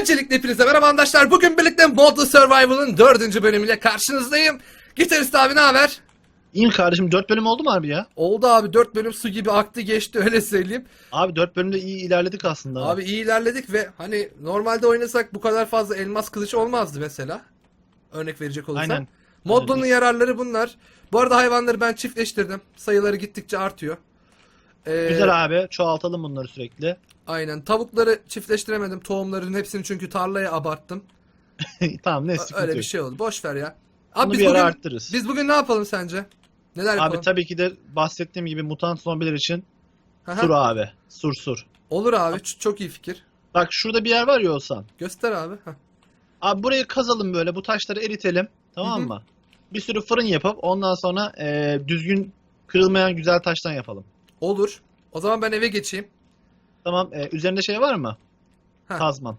Öncelikle hepinize merhaba arkadaşlar. Bugün birlikte Modlu Survival'ın dördüncü bölümüyle karşınızdayım. Gitarist abi ne haber? İyiyim kardeşim 4 bölüm oldu mu abi ya? Oldu abi 4 bölüm su gibi aktı geçti öyle söyleyeyim. Abi 4 bölümde iyi ilerledik aslında. Abi iyi ilerledik ve hani normalde oynasak bu kadar fazla elmas kılıç olmazdı mesela. Örnek verecek olursam. Aynen. Modlunun yararları bunlar. Bu arada hayvanları ben çiftleştirdim. Sayıları gittikçe artıyor. Ee, Güzel abi çoğaltalım bunları sürekli. Aynen. Tavukları çiftleştiremedim. Tohumların hepsini çünkü tarlaya abarttım. tamam ne sıkıntı Öyle yok. bir şey oldu. Boş ver ya. Bunu Abi biz bir ara bugün, arttırırız. biz bugün ne yapalım sence? Neler yapalım? Abi tabii ki de bahsettiğim gibi mutant zombiler için Aha. sur abi. Sur sur. Olur abi. ç- Çok iyi fikir. Bak şurada bir yer var ya olsan. Göster abi. Heh. Abi burayı kazalım böyle bu taşları eritelim. Tamam Hı hı. mı? Bir sürü fırın yapıp ondan sonra e, düzgün kırılmayan güzel taştan yapalım. Olur. O zaman ben eve geçeyim. Tamam e, üzerinde şey var mı? Heh. Kazman.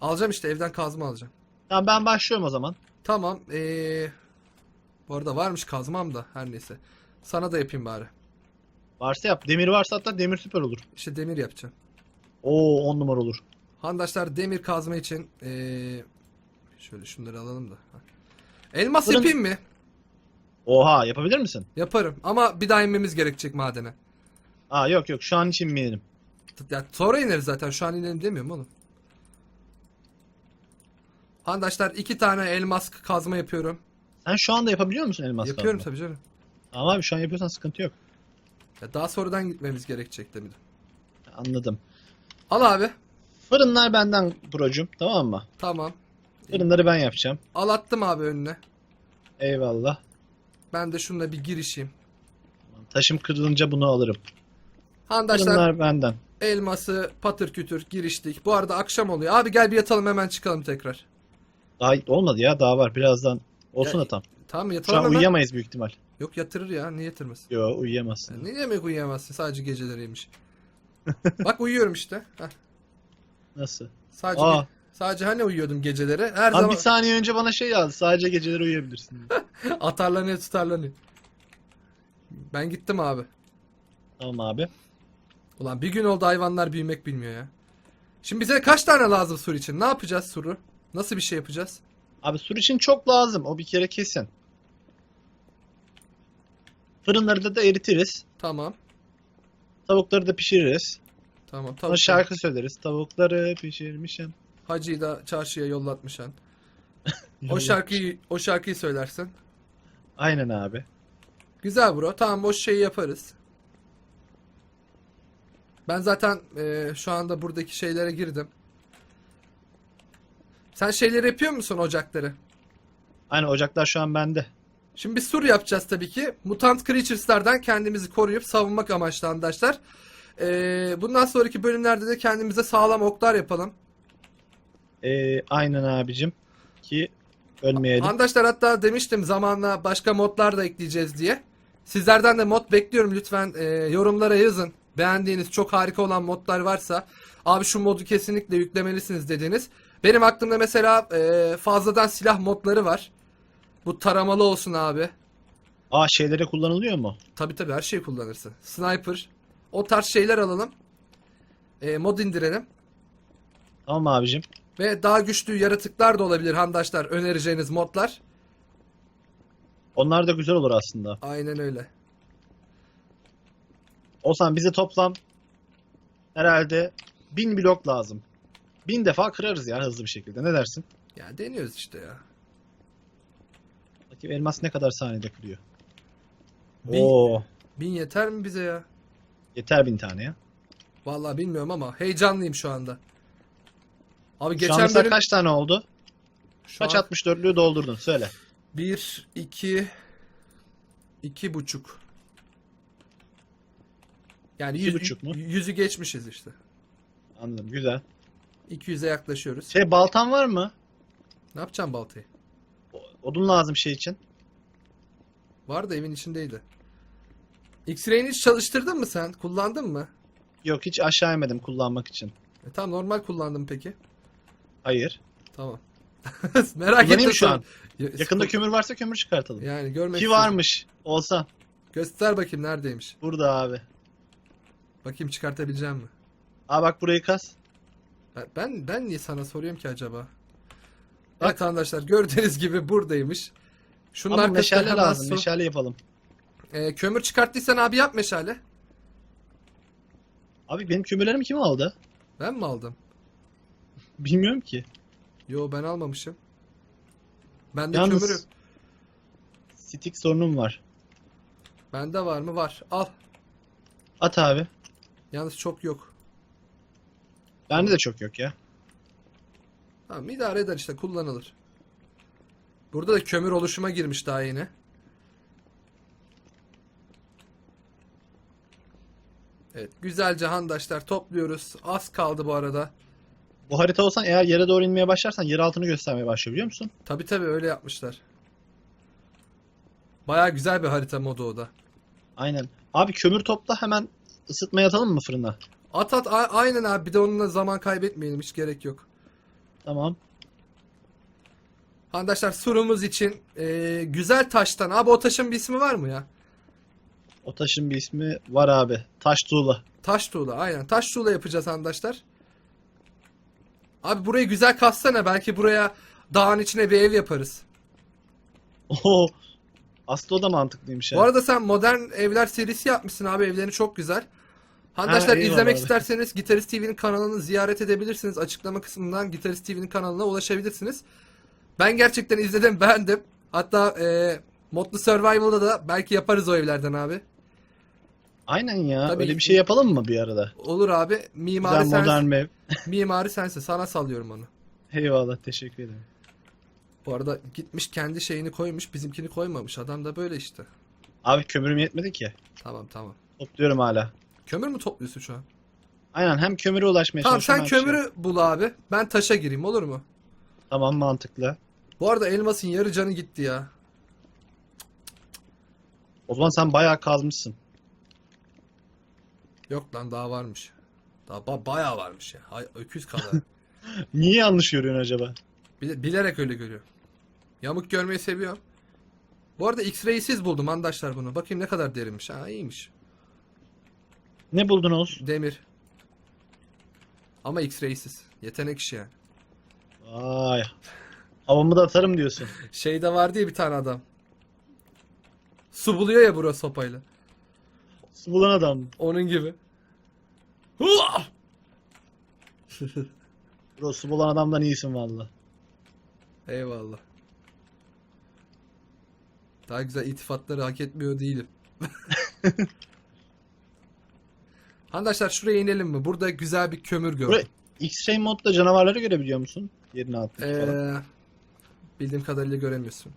Alacağım işte evden kazma alacağım. Tamam ben başlıyorum o zaman. Tamam. Ee, bu arada varmış kazmam da her neyse. Sana da yapayım bari. Varsa yap. Demir varsa hatta demir süper olur. İşte demir yapacağım. Oo 10 numara olur. Handaşlar demir kazma için ee, şöyle şunları alalım da. Elmas Fırın- yapayım mı? Oha yapabilir misin? Yaparım ama bir daha inmemiz gerekecek madene. Aa yok yok şu an için inmeyelim. Ya sonra ineriz zaten. Şu an inelim demiyorum oğlum. Arkadaşlar iki tane elmas kazma yapıyorum. Sen şu anda yapabiliyor musun elmas yapıyorum kazma? tabii canım. Tamam abi şu an yapıyorsan sıkıntı yok. Ya daha sonradan gitmemiz gerekecek dedim. Anladım. Al abi. Fırınlar benden brocum tamam mı? Tamam. Fırınları ben yapacağım. Al attım abi önüne. Eyvallah. Ben de şununla bir girişeyim. Taşım kırılınca bunu alırım. Arkadaşlar Fırınlar benden. elması patır kütür giriştik. Bu arada akşam oluyor. Abi gel bir yatalım hemen çıkalım tekrar. Daha olmadı ya daha var birazdan. Olsun Ya, da tam. Tamam Şu yatalım an hemen. uyuyamayız büyük ihtimal. Yok yatırır ya. Niye yatırmaz? Yo uyuyamazsın. Ya ne demek uyuyamazsın? Sadece geceleriymiş. Bak uyuyorum işte. Heh. Nasıl? Sadece Aa. sadece hani uyuyordum geceleri. Her Abi zaman bir saniye önce bana şey yazdı. Sadece geceleri uyuyabilirsin. atarlanıyor tutarlanıyor. Ben gittim abi. tamam abi. Ulan bir gün oldu hayvanlar büyümek bilmiyor ya. Şimdi bize kaç tane lazım sur için? Ne yapacağız suru? Nasıl bir şey yapacağız? Abi sur için çok lazım. O bir kere kesin. Fırınları da, da eritiriz. Tamam. Tavukları da pişiririz. Tamam. Sonra Tamam. şarkı söyleriz. Tavukları pişirmişim. Hacı'yı da çarşıya yollatmışan. O şarkıyı o şarkıyı söylersin. Aynen abi. Güzel bro. Tamam o şeyi yaparız. Ben zaten e, şu anda buradaki şeylere girdim. Sen şeyleri yapıyor musun ocakları? Aynen ocaklar şu an bende. Şimdi bir sur yapacağız tabii ki. Mutant Creatures'lardan kendimizi koruyup savunmak amaçlı arkadaşlar. Ee, bundan sonraki bölümlerde de kendimize sağlam oklar yapalım. Ee, aynen abicim. Ki ölmeyelim. Arkadaşlar hatta demiştim zamanla başka modlar da ekleyeceğiz diye. Sizlerden de mod bekliyorum lütfen e, yorumlara yazın. Beğendiğiniz çok harika olan modlar varsa abi şu modu kesinlikle yüklemelisiniz dediğiniz. Benim aklımda mesela e, fazladan silah modları var. Bu taramalı olsun abi. Aa şeylere kullanılıyor mu? Tabi tabi her şeyi kullanırsın. Sniper. O tarz şeyler alalım. E, mod indirelim. Tamam abicim. Ve daha güçlü yaratıklar da olabilir handaşlar önereceğiniz modlar. Onlar da güzel olur aslında. Aynen öyle. Olsan bize toplam herhalde bin blok lazım. Bin defa kırarız ya hızlı bir şekilde. Ne dersin? Ya deniyoruz işte ya. Bakayım elmas ne kadar saniyede kırıyor. Bin- Oo, Bin yeter mi bize ya? yeter bin tane ya. Vallahi bilmiyorum ama heyecanlıyım şu anda. Abi Şu geçen an mesela bölüm kaç tane oldu? şu Kaç an 64'lüğü doldurdun söyle. 1 2 2 buçuk. Yani yüz, buçuk mu? yüzü geçmişiz işte. Anladım güzel. 200'e yaklaşıyoruz. Şey baltan var mı? Ne yapacağım baltayı? Odun lazım şey için. Var da evin içindeydi. X-Ray'ini hiç çalıştırdın mı sen? Kullandın mı? Yok hiç aşağı inmedim kullanmak için. E, tamam normal kullandım peki. Hayır. Tamam. Merak ettim şu an. Ya- Yakında kömür varsa kömür çıkartalım. Yani görmek Ki varmış. Olsa. Göster bakayım neredeymiş. Burada abi. Bakayım çıkartabileceğim mi? Aa bak burayı kas. Ben- Ben niye sana soruyorum ki acaba? Bak. Evet arkadaşlar gördüğünüz gibi buradaymış. Şunun Ama arkasında meşale lazım. su. Meşale yapalım. Ee, kömür çıkarttıysan abi yap meşale. Abi benim kömürlerimi kim aldı? Ben mi aldım? Bilmiyorum ki. Yo ben almamışım. Bende Yalnız kömürü. stick sorunum var. Bende var mı? Var. Al. At abi. Yalnız çok yok. Bende de çok yok ya. Tamam idare eder işte kullanılır. Burada da kömür oluşuma girmiş daha yeni. Evet güzelce handaşlar topluyoruz. Az kaldı bu arada. Bu harita olsan eğer yere doğru inmeye başlarsan yer altını göstermeye başlıyor biliyor musun? Tabi tabi öyle yapmışlar. Baya güzel bir harita modu o da. Aynen. Abi kömür topla hemen ısıtmaya atalım mı fırına? At at a- aynen abi bir de onunla zaman kaybetmeyelim hiç gerek yok. Tamam. Handaşlar surumuz için eee, güzel taştan. Abi o taşın bir ismi var mı ya? O taşın bir ismi var abi. Taş tuğla. Taş tuğla aynen. Taş tuğla yapacağız arkadaşlar. Abi burayı güzel katsana. Belki buraya dağın içine bir ev yaparız. Oho. Aslında o da mantıklıymış Bu arada sen modern evler serisi yapmışsın abi. Evlerin çok güzel. Arkadaşlar Ha, eyvallah izlemek abi. isterseniz Gitarist TV'nin kanalını ziyaret edebilirsiniz. Açıklama kısmından Gitarist TV'nin kanalına ulaşabilirsiniz. Ben gerçekten izledim, beğendim. Hatta e, Modlu Survival'da da belki yaparız o evlerden abi. Aynen ya. Tabii. Öyle bir şey yapalım mı bir arada? Olur abi. Mimari Güzel modern sensin. bir ev. Mimari sensin. Sana sallıyorum onu. Eyvallah teşekkür ederim. Bu arada gitmiş kendi şeyini koymuş, bizimkini koymamış. Adam da böyle işte. Abi kömürüm yetmedi ki. Tamam tamam. Topluyorum hala. Kömür mü topluyorsun şu an? Aynen hem kömüre ulaşmaya Tamam çalışıyorum. sen hem şey- kömürü bul abi. Ben taşa gireyim olur mu? Tamam mantıklı. Bu arada elmasın yarı canı gitti ya. O zaman sen bayağı kazmışsın. Yok lan daha varmış. Daha ba- bayağı varmış ya. Hay, öküz kadar. Niye yanlış görüyorsun acaba? Bile- bilerek öyle görüyor. Yamuk görmeyi seviyorum. Bu arada X-ray'siz buldum arkadaşlar bunu. Bakayım ne kadar derinmiş. Ha iyiymiş. Ne buldun Oğuz? Demir. Ama X-ray'siz. Yetenek işi yani. Vay. Havamı da atarım diyorsun. Şeyde var diye bir tane adam. Su buluyor ya bura sopayla. Su bulan adam. Onun gibi. Bro su bulan adamdan iyisin valla. Eyvallah. Daha güzel itifatları hak etmiyor değilim. Arkadaşlar şuraya inelim mi? Burada güzel bir kömür gördüm. Buraya- X-Ray modda canavarları görebiliyor musun? Yerini atmış falan. Ee, bildiğim kadarıyla göremiyorsun.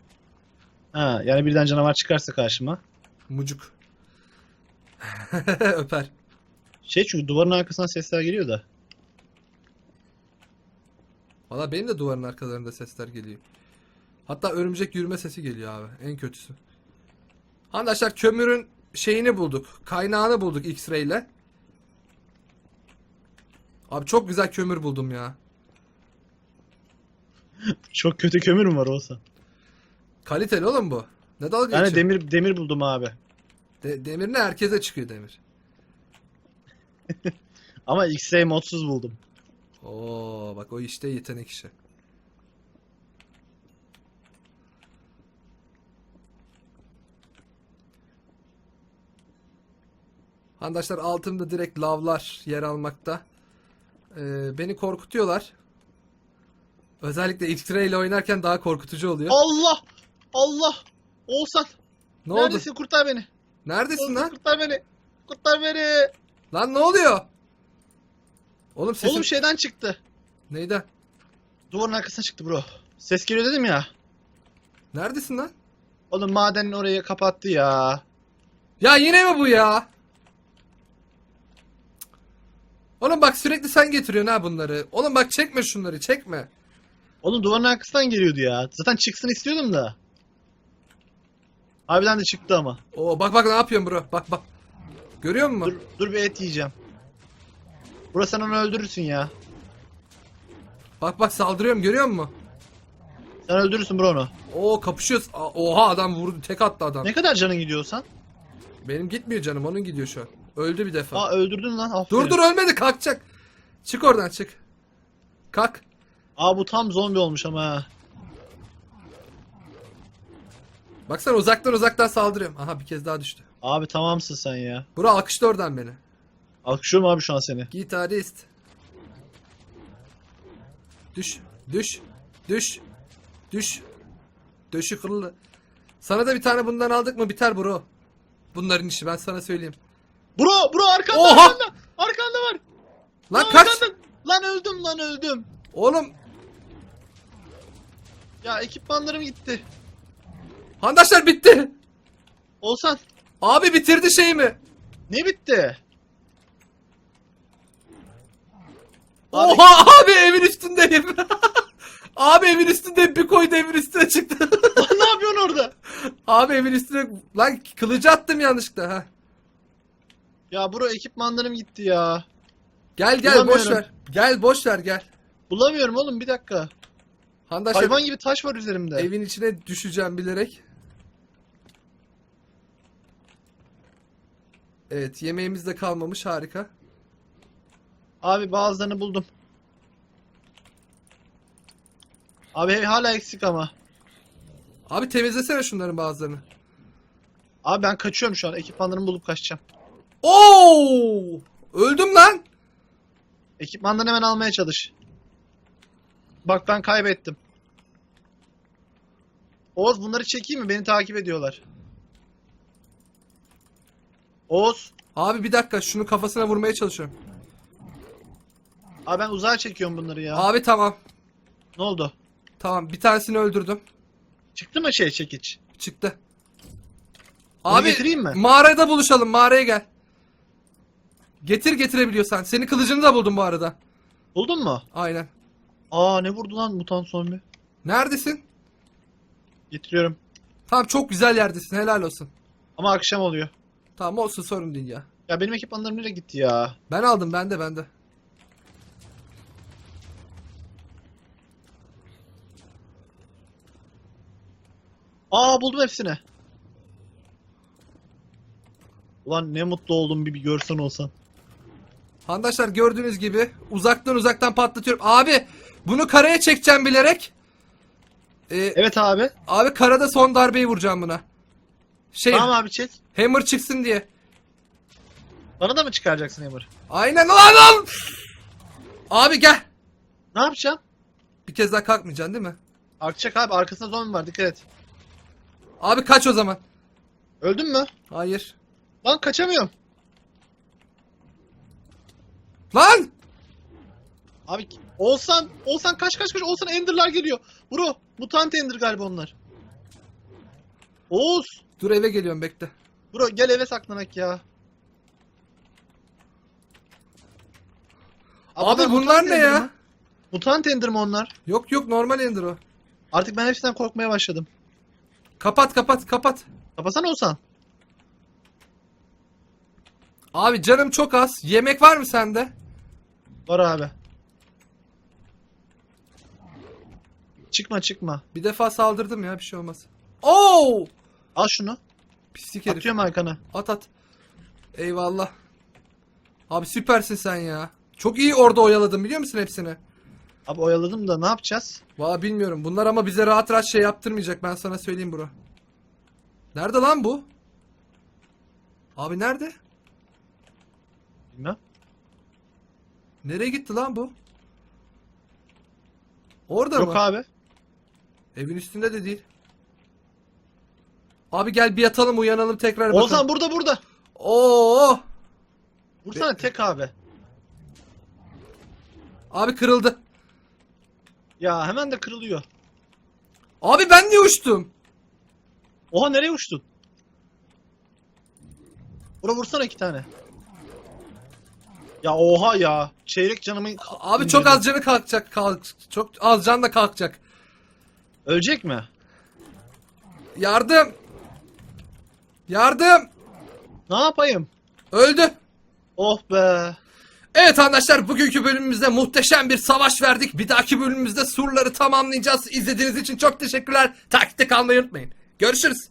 Ha, yani birden canavar çıkarsa karşıma. Mucuk. Öper. Şey çünkü duvarın arkasından sesler geliyor da. Valla benim de duvarın arkalarında sesler geliyor. Hatta örümcek yürüme sesi geliyor abi. En kötüsü. Arkadaşlar kömürün şeyini bulduk. Kaynağını bulduk X-ray ile. Abi çok güzel kömür buldum ya. Çok kötü kömür mü var olsa? Kaliteli oğlum bu. Ne dalga Yani geçiyorsun? demir demir buldum abi. De- demir ne? Herkese çıkıyor demir. Ama X-Ray modsuz buldum. Oo bak o işte yetenek işi. Arkadaşlar altımda direkt lavlar yer almakta. Ee, beni korkutuyorlar. Özellikle X-Ray ile oynarken daha korkutucu oluyor. Allah! Allah! Oğuzhan! ne oldu? Neredesin? Kurtar beni. Neredesin Oğuzhan, lan? kurtar beni. Kurtar beni. Lan ne oluyor? Oğlum sesin Oğlum şeyden çıktı. neyden? Duvarın arkasına çıktı bro. Ses geliyor dedim ya. Neredesin lan? Oğlum madenin orayı kapattı ya. Ya yine mi bu ya? Oğlum bak sürekli sen getiriyorsun ha bunları. Oğlum bak çekme şunları çekme. Oğlum duvarın arkasından geliyordu ya. Zaten çıksın istiyordum da. Harbiden de çıktı ama. Oo bak bak ne yapıyorsun bro. Bak bak. Görüyor musun? Dur, dur bir et yiyeceğim. Burası sen onu öldürürsün ya. Bak bak saldırıyorum görüyor musun? Sen öldürürsün bro onu. Oo kapışıyoruz. Oha adam vurdu tek attı adam. Ne kadar canın gidiyor sen? Benim gitmiyor canım onun gidiyor şu an. Öldü bir defa. Aa öldürdün lan. Aferin. dur dur ölmedi kalkacak. Çık oradan çık. Kalk. Aa bu tam zombi olmuş ama ha. Baksana uzaktan uzaktan saldırıyorum. Aha bir kez daha düştü. Abi tamamsın sen ya. Bura alkışla oradan beni. Alkışlıyorum abi şu an seni. Gitarist. Düş. Düş. Düş. Düş. Döşü kırılı. Sana da bir tane bundan aldık mı biter bro. Bunların işi ben sana söyleyeyim. Bro bro arkanda Oha! arkanda. Arkanda var. Lan kaç. arkanda. Lan öldüm lan öldüm. Oğlum. Ya ekipmanlarım gitti. Handaşlar bitti. Olsan Abi bitirdi şeyimi. ne bitti? Abi- Oha abi evin üstündeyim. abi evin üstündeyim bir koydu evin üstüne çıktı. Lan ne yapıyorsun orada? abi evin üstüne lan kılıcı attım yanlışlıkla ha. Ya bro ekipmanlarım gitti ya. Gel gel boş ver. Gel boş ver gel. Bulamıyorum oğlum bir dakika. Handaşlar Hayvan gibi taş var üzerimde. evin içine düşeceğim bilerek. Evet yemeğimiz de kalmamış harika. Abi bazılarını buldum. Abi hala eksik ama. Abi temizlesene şunların bazılarını. Abi ben kaçıyorum şu an. Ekipmanlarımı bulup kaçacağım. Oo! Öldüm lan. Ekipmanlarını hemen almaya çalış. Bak ben kaybettim. Oğuz bunları çekeyim mi? Beni takip ediyorlar. Oğuz. Abi bir dakika şunu kafasına vurmaya çalışıyorum. Abi ben uzağa çekiyorum bunları ya. Abi tamam. Ne oldu? Tamam bir tanesini öldürdüm. Çıktı mı şey çekiç? Çıktı. Abi getireyim mi? mağarada buluşalım mağaraya gel. Getir getirebiliyorsan. Senin kılıcını da buldum bu arada. Buldun mu? Aynen. Aa ne vurdu lan mutant zombi? Neredesin? Getiriyorum. Tamam çok güzel yerdesin helal olsun. Ama akşam oluyor. Tamam olsun sorun değil ya. Ya benim ekipmanlarım nereye gitti ya? Ben aldım bende bende. Aa buldum hepsini. Ulan ne mutlu oldum bir, bir görsen olsan. Handaşlar gördüğünüz gibi uzaktan uzaktan patlatıyorum. Abi bunu karaya çekeceğim bilerek. Ee, Evet abi. Abi karada son darbeyi vuracağım buna. Şey Tamam abi çek. hammer çıksın diye. Bana da mı çıkaracaksın Emir? Aynen lan lan. Abi gel. Ne yapacağım? Bir kez daha kalkmayacaksın değil mi? Akacak abi arkasında zombi var dikkat et. Abi kaç o zaman. Öldün mü? Hayır. Lan kaçamıyorum. Lan! Abi Olsan, Olsan kaç kaç kaç Olsan Ender'lar geliyor. Bro, mutant Ender galiba onlar. Oğuz, Dur eve geliyorum bekle. bro gel eve saklanak ya. Abi onlar bunlar ne ya? mi? Mutant Ender mi onlar? Yok yok normal ender o. Artık ben hepsinden korkmaya başladım. Kapat kapat kapat. Kapasana Olsan. Abi canım çok az. Yemek var mı sende? Var abi. Çıkma çıkma. Bir defa saldırdım ya bir şey olmaz. Oo! Al şunu. Pislik herif. Atıyorum arkana. At at. Eyvallah. Abi süpersin sen ya. Çok iyi orada oyaladın biliyor musun hepsini? Abi oyaladım da ne yapacağız? Valla bilmiyorum. Bunlar ama bize rahat rahat şey yaptırmayacak. Ben sana söyleyeyim bro. Nerede lan bu? Abi nerede? Bilmem. Nereye gitti lan bu? Orada Yok mı? abi. Evin üstünde de değil. Abi gel bir yatalım uyanalım tekrar bakalım. Burada burada. Oo! Vursana tek abi. Abi kırıldı. Ya hemen de kırılıyor. Abi ben niye uçtum? Oha nereye uçtun? Bura vursana iki tane. Ya oha ya. Çeyrek canımı... Abi çok az canı kalkacak. Kalk, çok az can da kalkacak. Ölecek mi? Yardım. Yardım. Ne yapayım? Öldü. Oh be. Evet arkadaşlar bugünkü bölümümüzde muhteşem bir savaş verdik. Bir dahaki bölümümüzde surları tamamlayacağız. İzlediğiniz için çok teşekkürler. Takipte kalmayı unutmayın. Görüşürüz.